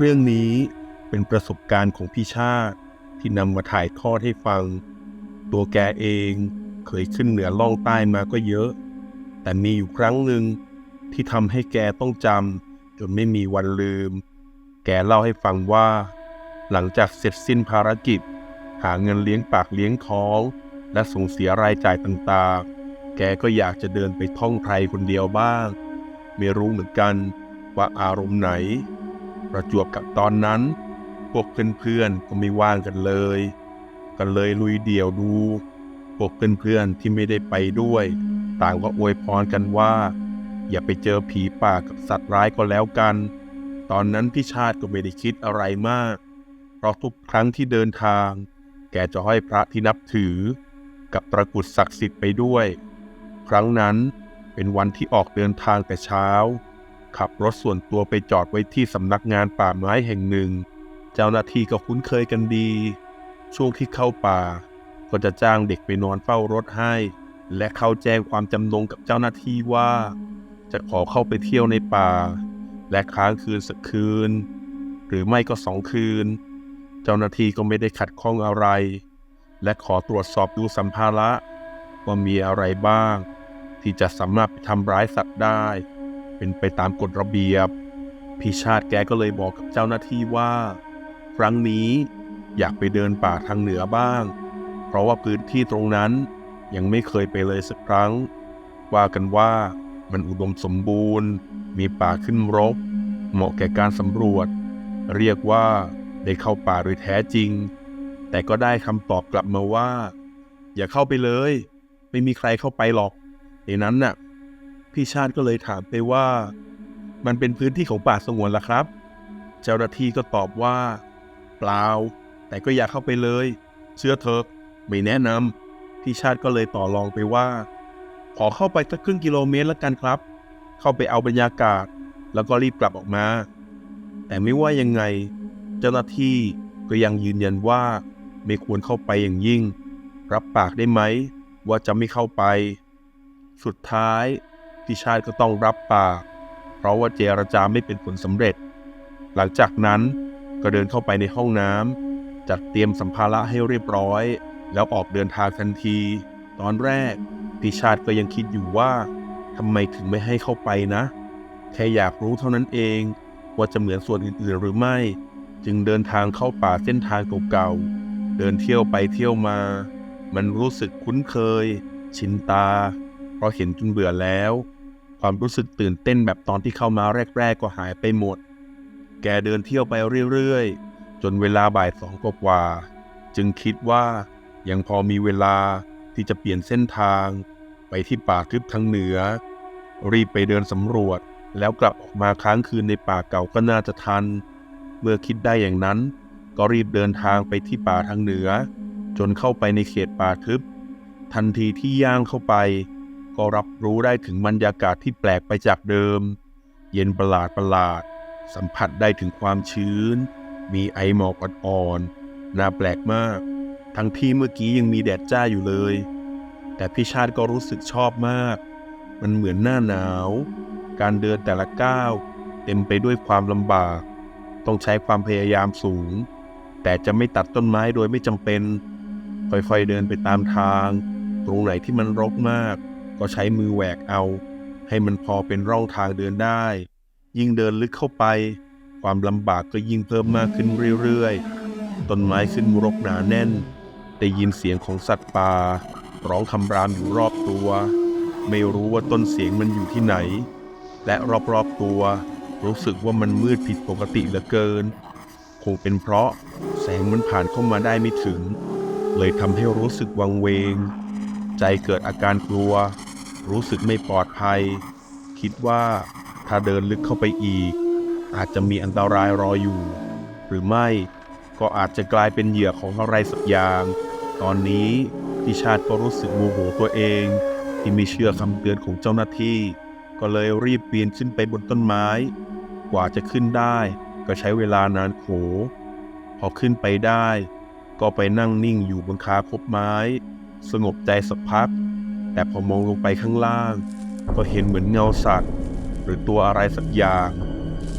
เรื่องนี้เป็นประสบการณ์ของพี่ชาติที่นำมาถ่ายทอดให้ฟัง ตัวแกเองเคยขึ้นเหนือล่องใต้มาก็เยอะ แต่มีอยู่ครั้งหนึ่งที่ทำให้แกต้องจำจนไม่มีวันลืม แกเล่าให้ฟังว่า หลังจากเสร็จสิ้นภารกิจ หาเงินเลี้ยงปากเลี้ยงท้อง และส่งเสียรายจ่ายต่างๆ แกก็อยากจะเดินไปท่องไทยคนเดียวบ้าง ไม่รู้เหมือนกันว่าอารมณ์ไหน ประจวบกับตอนนั้น พวกเพื่อนๆก็ไม่ว่างกันเลยก็เลยลุยเดี่ยวดู พวกเพื่อนๆที่ไม่ได้ไปด้วย ต่างก็อวยพรกันว่า อย่าไปเจอผีป่ากับสัตว์ร้ายก็แล้วกัน ตอนนั้นพี่ชาติก็ไม่ได้คิดอะไรมาก เพราะทุกครั้งที่เดินทาง แกจะห้อยพระที่นับถือ กับตะกุดศักดิ์สิทธิ์ไปด้วย ครั้งนั้นเป็นวันที่ออกเดินทางแต่เช้า ขับรถส่วนตัวไปจอดไว้ที่สำนักงานป่าไม้แห่งหนึ่ง เจ้าหน้าที่ก็คุ้นเคยกันดี ช่วงที่เข้าป่า ก็จะจ้างเด็กไปนอนเฝ้ารถให้ และเขาแจ้งความจำนงกับเจ้าหน้าที่ว่า จะขอเข้าไปเที่ยวในป่า และค้างคืนสักคืน หรือไม่ก็สองคืน เจ้าหน้าที่ก็ไม่ได้ขัดข้องอะไร และขอตรวจสอบดูสัมภาระว่ามีอะไรบ้าง ที่จะสามารถไปทำร้ายสัตว์ได้ เป็นไปตามกฎระเบียบ พี่ชาติแกก็เลยบอกกับเจ้าหน้าที่ว่า ครั้งนี้อยากไปเดินป่าทางเหนือบ้าง เพราะว่าพื้นที่ตรงนั้นยังไม่เคยไปเลยสักครั้ง ว่ากันว่ามันอุดมสมบูรณ์ มีป่าขึ้นรก เหมาะแก่การสำรวจ เรียกว่าได้เข้าป่าโดยแท้จริง แต่ก็ได้คำตอบกลับมาว่า อย่าเข้าไปเลย ไม่มีใครเข้าไปหรอกในนั้นน่ะ พี่ชาติก็เลยถามไปว่า มันเป็นพื้นที่ของป่าสงวนล่ะครับ เจ้าหน้าที่ก็ตอบว่า เปล่า แต่ก็อย่าเข้าไปเลย เชื่อเถอะไม่แนะนำพี่ชาติก็เลยต่อรองไปว่า ขอเข้าไปสักครึ่งกิโลเมตรแล้วกันครับ เข้าไปเอาบรรยากาศ แล้วก็รีบกลับออกมา แต่ไม่ว่ายังไง เจ้าหน้าที่ก็ยังยืนยันว่าไม่ควรเข้าไปอย่างยิ่ง รับปากได้ไหมว่าจะไม่เข้าไป สุดท้าย พี่ชาติก็ต้องรับปาก เพราะว่าเจรจาไม่เป็นผลสำเร็จ หลังจากนั้นก็เดินเข้าไปในห้องน้ำจัดเตรียมสัมภาระให้เรียบร้อย แล้วออกเดินทางทันที ตอนแรกพี่ชาติก็ยังคิดอยู่ว่าทำไมถึงไม่ให้เข้าไปนะ แค่อยากรู้เท่านั้นเองว่าจะเหมือนส่วนอื่นๆหรือไม่ จึงเดินทางเข้าป่าเส้นทางเก่าๆเดินเที่ยวไปเที่ยวมา มันรู้สึกคุ้นเคย ชินตา เพราะเห็นจนเบื่อแล้ว ความรู้สึกตื่นเต้นแบบตอนที่เข้ามาแรก ๆ ก็หายไปหมด แกเดินเที่ยวไปเรื่อยๆ จนเวลาบ่ายสองกว่า จึงคิดว่ายังพอมีเวลาที่จะเปลี่ยนเส้นทาง ไปที่ป่าทึบทางเหนือ รีบไปเดินสำรวจแล้วกลับออกมาค้างคืนในป่าเก่าก็น่าจะทัน เมื่อคิดได้อย่างนั้น ก็รีบเดินทางไปที่ป่าทางเหนือ จนเข้าไปในเขตป่าทึบ ทันทีที่ย่างเข้าไป ก็รับรู้ได้ถึงบรรยากาศที่แปลกไปจากเดิม เย็นประหลาดประหลาด สัมผัสได้ถึงความชื้น มีไอหมอกอ่อนๆน่าแปลกมาก ทั้งที่เมื่อกี้ยังมีแดดจ้าอยู่เลย แต่พี่ชาติก็รู้สึกชอบมาก มันเหมือนหน้าหนาว การเดินแต่ละก้าวเต็มไปด้วยความลำบาก ต้องใช้ความพยายามสูง แต่จะไม่ตัดต้นไม้โดยไม่จำเป็น ค่อยๆเดินไปตามทาง ตรงไหนที่มันรกมาก ก็ใช้มือแหวกเอา ให้มันพอเป็นร่องทางเดินได้ ยิ่งเดินลึกเข้าไป ความลำบากก็ยิ่งเพิ่มมากขึ้นเรื่อยๆ ต้นไม้ขึ้นรกหนาแน่น ได้ยินเสียงของสัตว์ป่า ร้องคำรามอยู่รอบตัว ไม่รู้ว่าต้นเสียงมันอยู่ที่ไหน และรอบๆตัว รู้สึกว่ามันมืดผิดปกติเหลือเกิน คงเป็นเพราะแสงมันผ่านเข้ามาได้ไม่ถึง เลยทำให้รู้สึกวังเวง ใจเกิดอาการกลัว รู้สึกไม่ปลอดภัย คิดว่าถ้าเดินลึกเข้าไปอีก อาจจะมีอันตรายรออยู่ หรือไม่ก็อาจจะกลายเป็นเหยื่อของอะไรสักอย่าง ตอนนี้พี่ชาติก็รู้สึกโมโหตัวเอง ที่ไม่เชื่อคำเตือนของเจ้าหน้าที่ ก็เลยรีบปีนขึ้นไปบนต้นไม้ กว่าจะขึ้นได้ ก็ใช้เวลานานโข พอขึ้นไปได้ ก็ไปนั่งนิ่งอยู่บนคาคบไม้ สงบใจสักพัก แต่พอมองลงไปข้างล่าง ก็เห็นเหมือนเงาสัตว์ หรือตัวอะไรสักอย่าง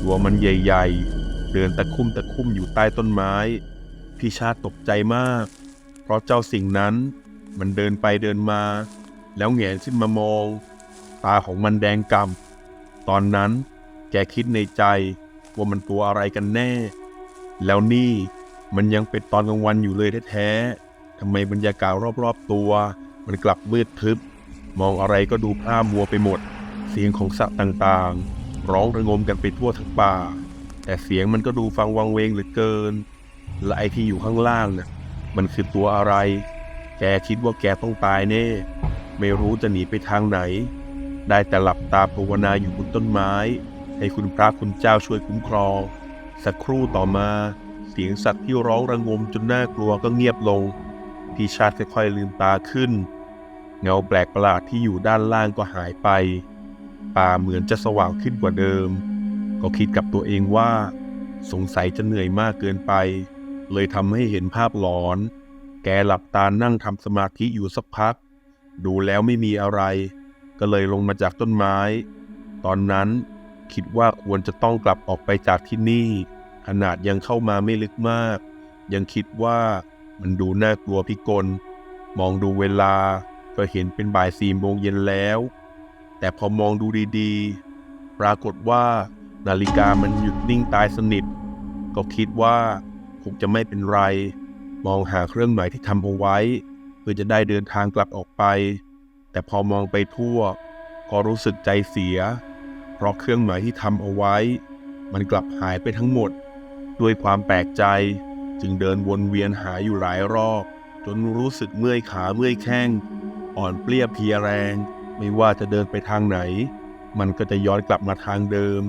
ตัวมันใหญ่ๆ เดินตะคุ่มตะคุ่มอยู่ใต้ต้นไม้ พี่ชาติตกใจมาก เพราะเจ้าสิ่งนั้น มันเดินไปเดินมา แล้วแหงนขึ้นมามอง ตาของมันแดงกำตอนนั้นแกคิดในใจว่ามันตัวอะไรกันแน่ แล้วนี่มันยังเป็นตอนกลางวันอยู่เลยแท้ๆทำไมบรรยากาศรอบๆตัว มันกลับมืดทึบ มองอะไรก็ดูพร่ามัวไปหมด เสียงของสัตว์ต่างๆ ร้องระงมกันไปทั่วทั้งป่า แต่เสียงมันก็ดูฟังวังเวงเหลือเกิน และไอที่อยู่ข้างล่างน่ะมันคือตัวอะไร แกคิดว่าแกต้องตายแน่ ไม่รู้จะหนีไปทางไหน ได้แต่หลับตาภาวนาอยู่บนต้นไม้ ให้คุณพระคุณเจ้าช่วยคุ้มครอง สักครู่ต่อมา เสียงสัตว์ที่ร้องระงมจนน่ากลัวก็เงียบลง พี่ชาติค่อยๆลืมตาขึ้น เงาแปลกประหลาดที่อยู่ด้านล่างก็หายไป ป่าเหมือนจะสว่างขึ้นกว่าเดิม ก็คิดกับตัวเองว่า สงสัยจะเหนื่อยมากเกินไป เลยทำให้เห็นภาพหลอน แกหลับตานั่งทำสมาธิอยู่สักพัก ดูแล้วไม่มีอะไร ก็เลยลงมาจากต้นไม้ ตอนนั้นคิดว่าควรจะต้องกลับออกไปจากที่นี่ ขนาดยังเข้ามาไม่ลึกมาก ยังคิดว่ามันดูน่ากลัวพิกล มองดูเวลา ก็เห็นเป็นบ่ายสี่โมงเย็นแล้ว แต่พอมองดูดีๆ ปรากฏว่านาฬิกามันหยุดนิ่งตายสนิท ก็คิดว่าคงจะไม่เป็นไร มองหาเครื่องหมายที่ทำเอาไว้ เพื่อจะได้เดินทางกลับออกไป แต่พอมองไปทั่ว ก็รู้สึกใจเสีย เพราะเครื่องหมายที่ทำเอาไว้ มันกลับหายไปทั้งหมด ด้วยความแปลกใจจึงเดินวนเวียนหาอยู่หลายรอบ จนรู้สึกเมื่อยขาเมื่อยแข้ง อ่อนเปลี้ยเพลียแรง ไม่ว่าจะเดินไปทางไหน มันก็จะย้อนกลับมาทางเดิม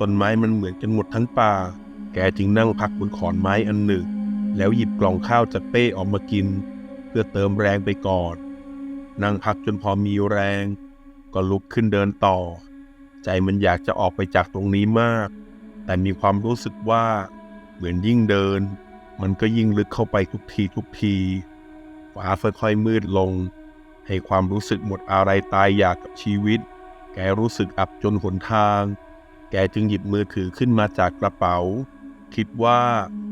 ต้นไม้มันเหมือนกันหมดทั้งป่า แกจึงนั่งพักบนขอนไม้อันหนึ่ง แล้วหยิบกล่องข้าวจากเป้ออกมากิน เพื่อเติมแรงไปก่อนนั่งพักจนพอมีแรง ก็ลุกขึ้นเดินต่อ ใจมันอยากจะออกไปจากตรงนี้มาก แต่มีความรู้สึกว่าเหมือนยิ่งเดิน มันก็ยิ่งลึกเข้าไปทุกทีทุกทีฟ้าค่อยๆมืดลง ให้ความรู้สึกหมดอะไรตายอยากกับชีวิต แกรู้สึกอับจนหนทาง แกจึงหยิบมือถือขึ้นมาจากกระเป๋า คิดว่า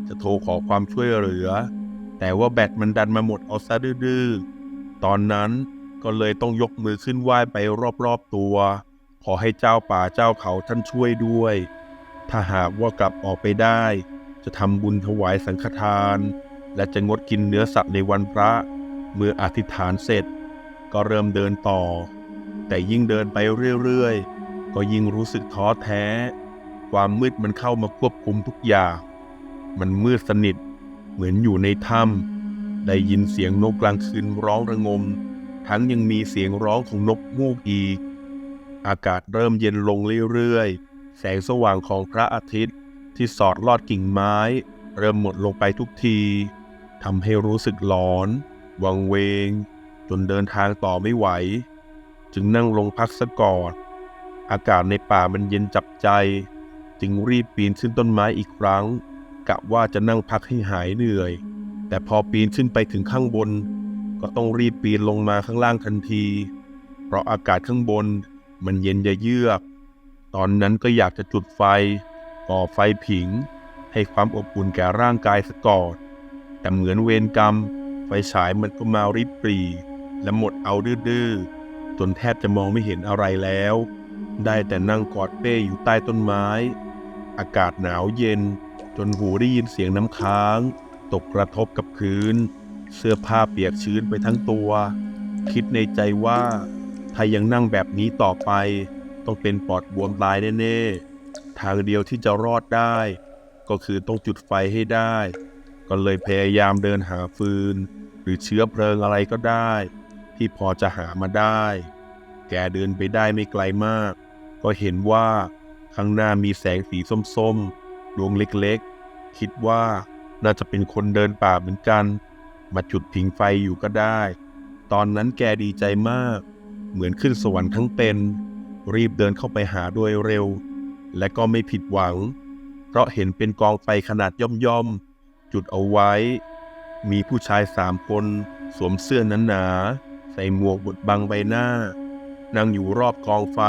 จะโทรขอความช่วยเหลือ แต่ว่าแบตมันดันมาหมดเอาซะดื้อตอนนั้นก็เลยต้องยกมือขึ้นไหว้ไปรอบๆตัว ขอให้เจ้าป่าเจ้าเขาท่านช่วยด้วย ถ้าหากว่ากลับออกไปได้ จะทำบุญถวายสังฆทาน และจะงดกินเนื้อสัตว์ในวันพระ เมื่ออธิษฐานเสร็จ ก็เริ่มเดินต่อ แต่ยิ่งเดินไปเรื่อยๆ ก็ยิ่งรู้สึกท้อแท้ ความมืดมันเข้ามาควบคุมทุกอย่าง มันมืดสนิท เหมือนอยู่ในถ้ำได้ยินเสียงนกกลางคืนร้องระงม ทั้งยังมีเสียงร้องของนกมูกอีก อากาศเริ่มเย็นลงเรื่อยๆ แสงสว่างของพระอาทิตย์ที่สอดลอดกิ่งไม้ เริ่มหมดลงไปทุกทีทำให้รู้สึกหลอน วังเวง จนเดินทางต่อไม่ไหว จึงนั่งลงพักสักก่อนอากาศในป่ามันเย็นจับใจ จึงรีบปีนขึ้นต้นไม้อีกครั้งกะว่าจะนั่งพักให้หายเหนื่อย แต่พอปีนขึ้นไปถึงข้างบน ก็ต้องรีบปีนลงมาข้างล่างทันที เพราะอากาศข้างบนมันเย็นยะเยือก ตอนนั้นก็อยากจะจุดไฟ ก่อไฟผิง ให้ความอบอุ่นแก่ร่างกายสะก่อนแต่เหมือนเวรกรรม ไฟฉายมันก็มาริบปรี และหมดเอาดื้อๆจนแทบจะมองไม่เห็นอะไรแล้ว ได้แต่นั่งกอดเป้อยู่ใต้ต้นไม้ อากาศหนาวเย็น จนหูได้ยินเสียงน้ำค้าง ตกกระทบกับพื้น เสื้อผ้าเปียกชื้นไปทั้งตัว คิดในใจว่า ถ้ายังนั่งแบบนี้ต่อไป ต้องเป็นปอดบวมตายแน่ๆ ทางเดียวที่จะรอดได้ ก็คือต้องจุดไฟให้ได้ ก็เลยพยายามเดินหาฟืน หรือเชื้อเพลิงอะไรก็ได้ ที่พอจะหามาได้ แกเดินไปได้ไม่ไกลมาก ก็เห็นว่าข้างหน้ามีแสงสีส้มๆ ดวงเล็กๆ คิดว่าน่าจะเป็นคนเดินป่าเหมือนกัน มาจุดผิงไฟอยู่ก็ได้ ตอนนั้นแกดีใจมาก เหมือนขึ้นสวรรค์ทั้งเป็น รีบเดินเข้าไปหาโดยเร็ว และก็ไม่ผิดหวัง เพราะเห็นเป็นกองไฟขนาดย่อมๆ จุดเอาไว้ มีผู้ชายสามคนสวมเสื้อหนาๆ ใส่หมวกบดบังใบหน้า นั่งอยู่รอบกองไฟ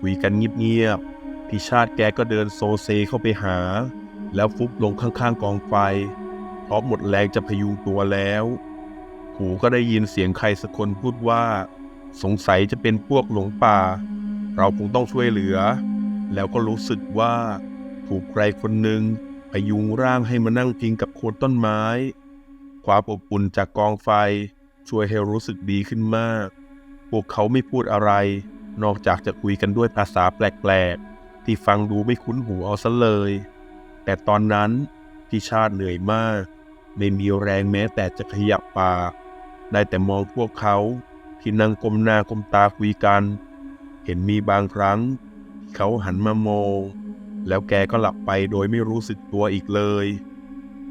คุยกันเงียบๆพี่ชาติแกก็เดินโซเซเข้าไปหา แล้วฟุบลงข้างๆกองไฟเพราะหมดแรงจะพยุงตัวแล้วหูก็ได้ยินเสียงใครสักคนพูดว่า สงสัยจะเป็นพวกหลงป่า เราคงต้องช่วยเหลือ แล้วก็รู้สึกว่าถูกใครคนหนึ่งพยุงร่างให้มานั่งพิงกับโคนต้นไม้ ความอบอุ่นจากกองไฟ ช่วยให้รู้สึกดีขึ้นมาก พวกเขาไม่พูดอะไร นอกจากจะคุยกันด้วยภาษาแปลกๆ ที่ฟังดูไม่คุ้นหูเอาซะเลย แต่ตอนนั้นพี่ชาติเหนื่อยมาก ไม่มีแรงแม้แต่จะขยับปาก ได้แต่มองพวกเขาที่นั่งก้มหน้าก้มตาคุยกัน เห็นมีบางครั้งที่เขาหันมามองแล้วแกก็หลับไปโดยไม่รู้สึกตัวอีกเลย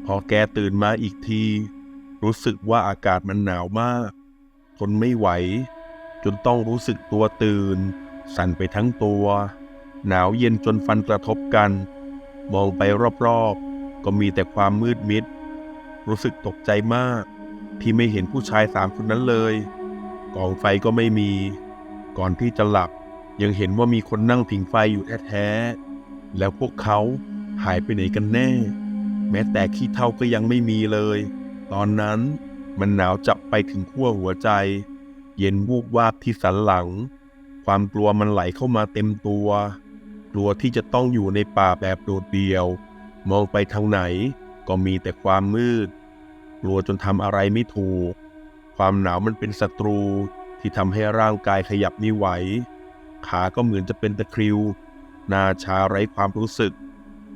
พอแกตื่นมาอีกที รู้สึกว่าอากาศมันหนาวมาก ทนไม่ไหว จนต้องรู้สึกตัวตื่น สั่นไปทั้งตัว หนาวเย็นจนฟันกระทบกัน มองไปรอบๆ ก็มีแต่ความมืดมิด รู้สึกตกใจมาก ที่ไม่เห็นผู้ชายสามคนนั้นเลยกองไฟก็ไม่มี ก่อนที่จะหลับ ยังเห็นว่ามีคนนั่งผิงไฟอยู่แท้ๆแล้วพวกเขาหายไปไหนกันแน่ แม้แต่ขี้เท่าก็ยังไม่มีเลย ตอนนั้นมันหนาวจับไปถึงขั้วหัวใจ เย็นวูบวาบที่สันหลัง ความกลัวมันไหลเข้ามาเต็มตัว กลัวที่จะต้องอยู่ในป่าแบบโดดเดี่ยว มองไปทางไหนก็มีแต่ความมืด กลัวจนทำอะไรไม่ถูก ความหนาวมันเป็นศัตรูที่ทำให้ร่างกายขยับไม่ไหว ขาก็เหมือนจะเป็นตะคริว หน้าชาไร้ความรู้สึก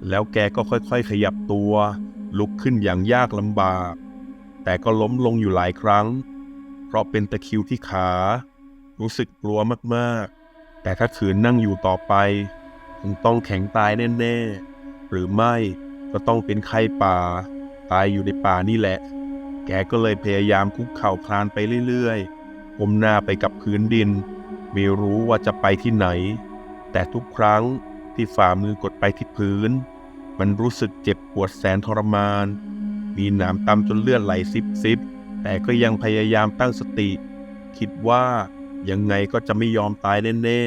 แล้วแกก็ค่อยๆ ขยับตัว ลุกขึ้นอย่างยากลำบาก แต่ก็ล้มลงอยู่หลายครั้ง เพราะเป็นตะคริวที่ขา รู้สึกกลัวมากๆ แต่ถ้าขืนนั่งอยู่ต่อไป คงต้องแข็งตายแน่ๆ หรือไม่ก็ต้องเป็นไข้ป่า ตายอยู่ในป่านี่แหละ แกก็เลยพยายามคุกเข่าคลานไปเรื่อยๆก้มหน้าไปกับพื้นดิน ไม่รู้ว่าจะไปที่ไหน แต่ทุกครั้งที่ฝ่ามือกดไปที่พื้น มันรู้สึกเจ็บปวดแสนทรมาน มีหนามตำจนเลือดไหลซิบซิบแต่ก็ยังพยายามตั้งสติ คิดว่ายังไงก็จะไม่ยอมตายแน่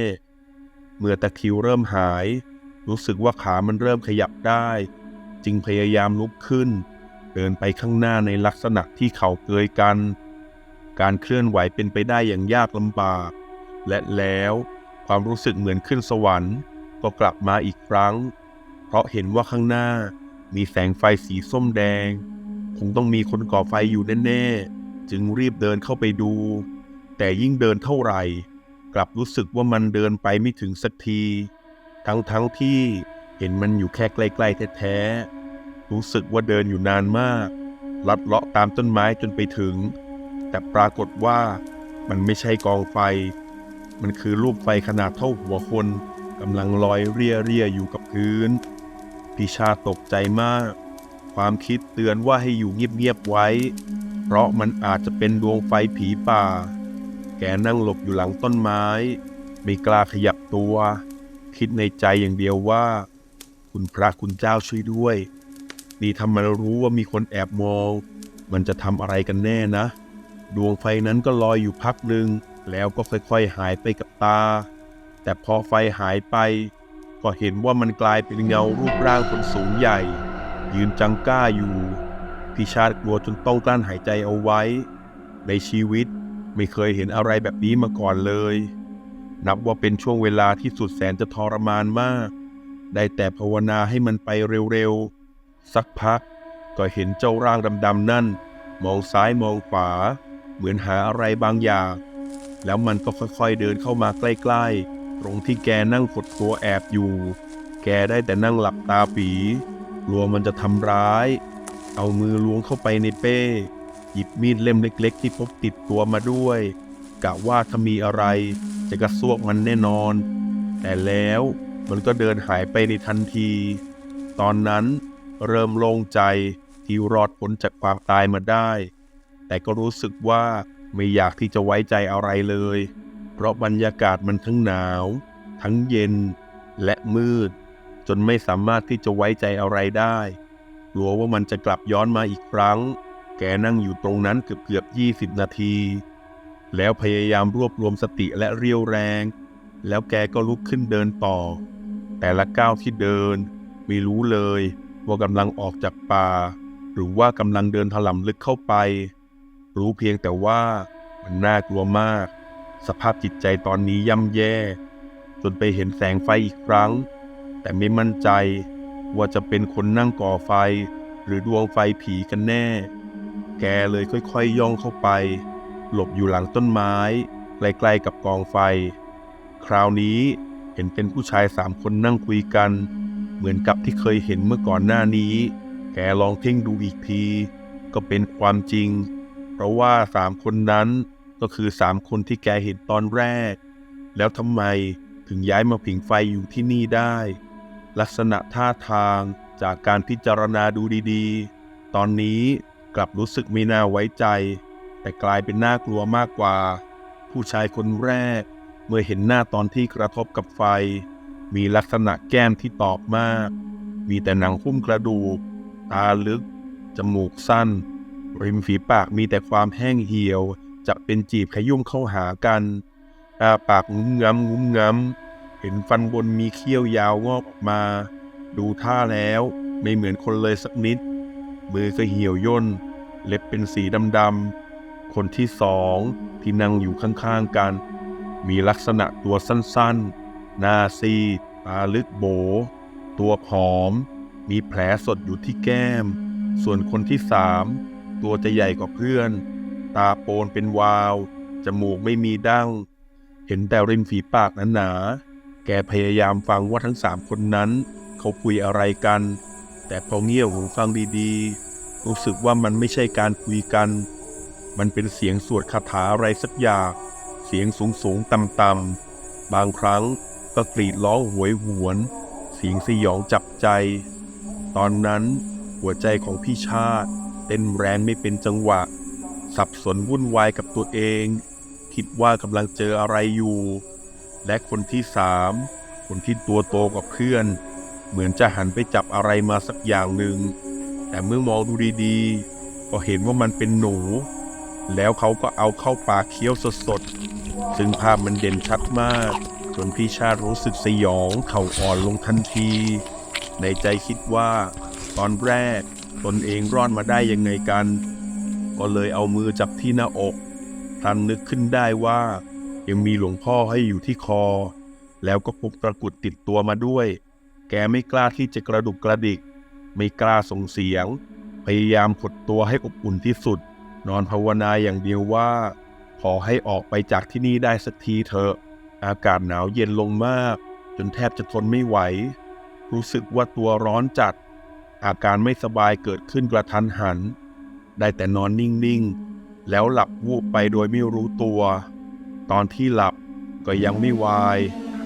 ๆ เมื่อตะคิวเริ่มหาย รู้สึกว่าขามันเริ่มขยับได้ จึงพยายามลุกขึ้น เดินไปข้างหน้าในลักษณะที่เขาเกยกัน การเคลื่อนไหวเป็นไปได้อย่างยากลำบาก และแล้วความรู้สึกเหมือนขึ้นสวรรค์ ก็กลับมาอีกครั้ง เพราะเห็นว่าข้างหน้ามีแสงไฟสีส้มแดง คงต้องมีคนก่อไฟอยู่แน่ๆ จึงรีบเดินเข้าไปดู แต่ยิ่งเดินเท่าไหร่ กลับรู้สึกว่ามันเดินไปไม่ถึงสักที ทั้งๆทที่เห็นมันอยู่แค่ใกล้ๆแท้ๆ รู้สึกว่าเดินอยู่นานมาก ลัดเลาะตามต้นไม้จนไปถึง แต่ปรากฏว่ามันไม่ใช่กองไฟ มันคือรูปไฟขนาดเท่าหัวคนกำลังลอยเรียเรียอยู่กับพื้น พิชาตกใจมาก ความคิดเตือนว่าให้อยู่เงียบๆไว้ เพราะมันอาจจะเป็นดวงไฟผีป่า แกนั่งหลบอยู่หลังต้นไม้ ไม่กล้าขยับตัว คิดในใจอย่างเดียวว่า คุณพระคุณเจ้าช่วยด้วย นี่ทำมันรู้ว่ามีคนแอบมอง มันจะทำอะไรกันแน่นะ ดวงไฟนั้นก็ลอยอยู่พักหนึ่งแล้วก็ค่อยๆหายไปกับตา แต่พอไฟหายไป ก็เห็นว่ามันกลายเป็นเงารูปร่างคนสูงใหญ่ ยืนจังก้าอยู่พิชาติกลัวจนต้องกลั้นหายใจเอาไว้ ในชีวิตไม่เคยเห็นอะไรแบบนี้มาก่อนเลย นับว่าเป็นช่วงเวลาที่สุดแสนจะทรมานมาก ได้แต่ภาวนาให้มันไปเร็วๆ สักพักก็เห็นเจ้าร่างดำๆนั่น มองซ้ายมองขวา เหมือนหาอะไรบางอย่าง แล้วมันก็ค่อยๆเดินเข้ามาใกล้ๆ ตรงที่แกนั่งกดตัวแอบอยู่ แกได้แต่นั่งหลับตาปี กลัวมันจะทำร้าย เอามือล้วงเข้าไปในเป้ หยิบมีดเล่มเล็กๆ ที่พกติดตัวมาด้วยกะว่าถ้ามีอะไรจะกระซวกมันแน่นอน แต่แล้วมันก็เดินหายไปในทันที ตอนนั้นเริ่มโล่งใจที่รอดพ้นจากความตายมาได้ แต่ก็รู้สึกว่าไม่อยากที่จะไว้ใจอะไรเลย เพราะบรรยากาศมันทั้งหนาว ทั้งเย็นและมืด จนไม่สามารถที่จะไว้ใจอะไรได้กลัวว่ามันจะกลับย้อนมาอีกครั้ง แกนั่งอยู่ตรงนั้นเกือบเกือบยี่สิบนาที แล้วพยายามรวบรวมสติและเรียวแรง แล้วแกก็ลุกขึ้นเดินต่อ แต่ละก้าวที่เดิน ไม่รู้เลยว่ากำลังออกจากป่า หรือว่ากำลังเดินถล่ำลึกเข้าไป รู้เพียงแต่ว่ามันน่ากลัวมาก สภาพจิตใจตอนนี้ย่ำแย่ จนไปเห็นแสงไฟอีกครั้ง แต่ไม่มั่นใจว่าจะเป็นคนนั่งก่อไฟ หรือดวงไฟผีกันแน่ แกเลยค่อยๆย่องเข้าไป หลบอยู่หลังต้นไม้ใกล้ๆกับกองไฟ คราวนี้เห็นเป็นผู้ชายสามคนนั่งคุยกัน เหมือนกับที่เคยเห็นเมื่อก่อนหน้านี้ แกลองเพ่งดูอีกที ก็เป็นความจริง เพราะว่าสามคนนั้นก็คือสามคนที่แกเห็นตอนแรก แล้วทำไมถึงย้ายมาผิงไฟอยู่ที่นี่ได้ ลักษณะท่าทางจากการพิจารณาดูดีๆ ตอนนี้กลับรู้สึกไม่น่าไว้ใจ แต่กลายเป็นน่ากลัวมากกว่า ผู้ชายคนแรก เมื่อเห็นหน้าตอนที่กระทบกับไฟ มีลักษณะแก้มที่ตอบมาก มีแต่หนังหุ้มกระดูก ตาลึก จมูกสั้น ริมฝีปากมีแต่ความแห้งเหี่ยวจะเป็นจีบขยุ่มเข้าหากันอาปากงุ้มงำงุ้มงำ เห็นฟันบนมีเขี้ยวยาวงอกมา ดูท่าแล้วไม่เหมือนคนเลยสักนิด มือก็เหี่ยวย่น เล็บเป็นสีดำๆ คนที่สองที่นั่งอยู่ข้างๆกัน มีลักษณะตัวสั้นๆ หน้าซีดตาลึกโบ ตัวผอม มีแผลสดอยู่ที่แก้ม ส่วนคนที่สามตัวจะใหญ่กว่าเพื่อน ตาโปนเป็นวาว จมูกไม่มีดั้ง เห็นแต่ริมฝีปากหนาๆ แกพยายามฟังว่าทั้งสามคนนั้น เขาคุยอะไรกัน แต่พอเงี่ยวหูฟังดีๆ รู้สึกว่ามันไม่ใช่การคุยกัน มันเป็นเสียงสวดคาถาอะไรสักอย่าง เสียงสูงสูงๆต่ำต่ำๆบางครั้งก็กรีดร้องหวยหวน เสียงสยองจับใจ ตอนนั้นหัวใจของพี่ชาติ เต้นแรงไม่เป็นจังหวะ สับสนวุ่นวายกับตัวเอง คิดว่ากำลังเจออะไรอยู่ และคนที่สามคนที่ตัวโตกว่าเพื่อน เหมือนจะหันไปจับอะไรมาสักอย่างหนึ่ง แต่เมื่อมองดูดีๆ ก็เห็นว่ามันเป็นหนู แล้วเขาก็เอาเข้าปากเคี้ยวสดๆ ซึ่งภาพมันเด่นชัดมาก จนพี่ชาติรู้สึกสยองเข่าอ่อนลงทันที ในใจคิดว่า ตอนแรกตนเองรอดมาได้ยังไงกัน ก็เลยเอามือจับที่หน้าอกพลันนึกขึ้นได้ว่า ยังมีหลวงพ่อให้อยู่ที่คอ แล้วก็พกตะกุดติดตัวมาด้วย แกไม่กล้าที่จะกระดุกกระดิก ไม่กล้าส่งเสียง พยายามขดตัวให้อบอุ่นที่สุด นอนภาวนาอย่างเดียวว่า ขอให้ออกไปจากที่นี่ได้สักทีเถอะ อากาศหนาวเย็นลงมาก จนแทบจะทนไม่ไหว รู้สึกว่าตัวร้อนจัด อาการไม่สบายเกิดขึ้นกระทันหัน ได้แต่นอนนิ่งๆ แล้วหลับวูบไปโดยไม่รู้ตัว ตอนที่หลับก็ยังไม่วาย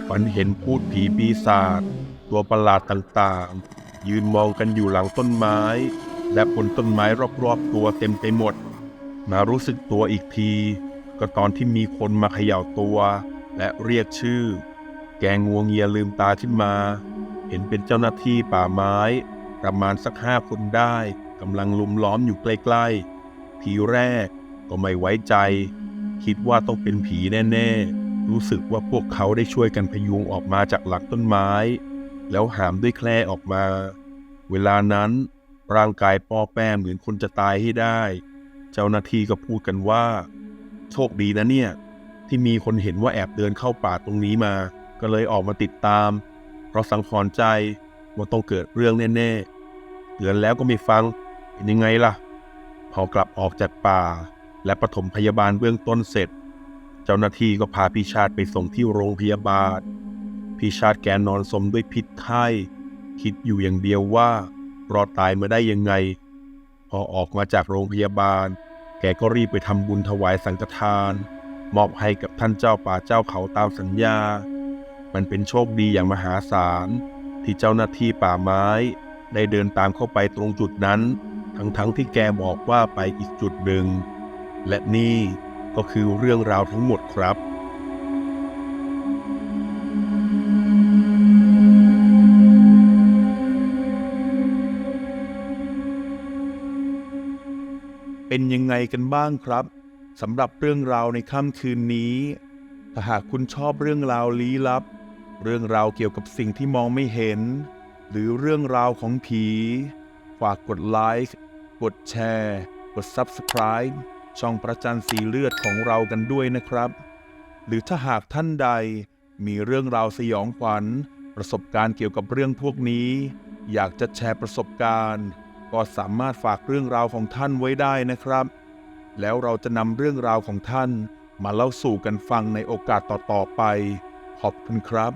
ฝันเห็นพูดผีปีศาจตัวประหลาดต่างๆ ยืนมองกันอยู่หลังต้นไม้ และบนต้นไม้รอบๆตัวเต็มไปหมด มารู้สึกตัวอีกที ก็ตอนที่มีคนมาเขย่าตัว และเรียกชื่อ แกงวงเงียลืมตาขึ้นมา เห็นเป็นเจ้าหน้าที่ป่าไม้ ประมาณสักห้าคนได้กำลังลุมล้อมอยู่ใกล้ๆทีแรกก็ไม่ไว้ใจ คิดว่าต้องเป็นผีแน่ๆ รู้สึกว่าพวกเขาได้ช่วยกันพยุงออกมาจากหลักต้นไม้ แล้วหามด้วยแคร่ออกมา เวลานั้น ร่างกายป้อแป้เหมือนคนจะตายให้ได้ เจ้าหน้าที่ก็พูดกันว่า โชคดีนะเนี่ย ที่มีคนเห็นว่าแอบเดินเข้าป่าตรงนี้มา ก็เลยออกมาติดตาม เพราะสังหรใจว่าต้องเกิดเรื่องแน่ๆเตือนแล้วก็ไม่ฟังเป็นยังไงล่ะ พอกลับออกจากป่า และปฐมพยาบาลเบื้องต้นเสร็จ เจ้าหน้าที่ก็พาพี่ชาติไปส่งที่โรงพยาบาล พี่ชาติแกนอนสมด้วยพิษไข้ คิดอยู่อย่างเดียวว่ารอดตายมาได้ยังไง พอออกมาจากโรงพยาบาล แกก็รีบไปทำบุญถวายสังฆทาน มอบให้กับท่านเจ้าป่าเจ้าเขาตามสัญญา มันเป็นโชคดีอย่างมหาศาล ที่เจ้าหน้าที่ป่าไม้ ได้เดินตามเข้าไปตรงจุดนั้น ทั้งๆทที่แกบอกว่าไปอีกจุดหนึ่ง และนี่ก็คือเรื่องราวทั้งหมดครับ เป็นยังไงกันบ้างครับสำหรับเรื่องราวในค่ำคืนนี้ ถ้าหากคุณชอบเรื่องราวลี้ลับ เรื่องราวเกี่ยวกับสิ่งที่มองไม่เห็น หรือเรื่องราวของผี ฝากกดไลค์ กดแชร์ กด Subscribe ช่องประจันสีเลือดของเรากันด้วยนะครับ หรือถ้าหากท่านใดมีเรื่องราวสยองขวัญ ประสบการณ์เกี่ยวกับเรื่องพวกนี้ อยากจะแชร์ประสบการณ์ ก็สามารถฝากเรื่องราวของท่านไว้ได้นะครับ แล้วเราจะนำเรื่องราวของท่านมาเล่าสู่กันฟังในโอกาสต่อๆไป ขอบคุณครับ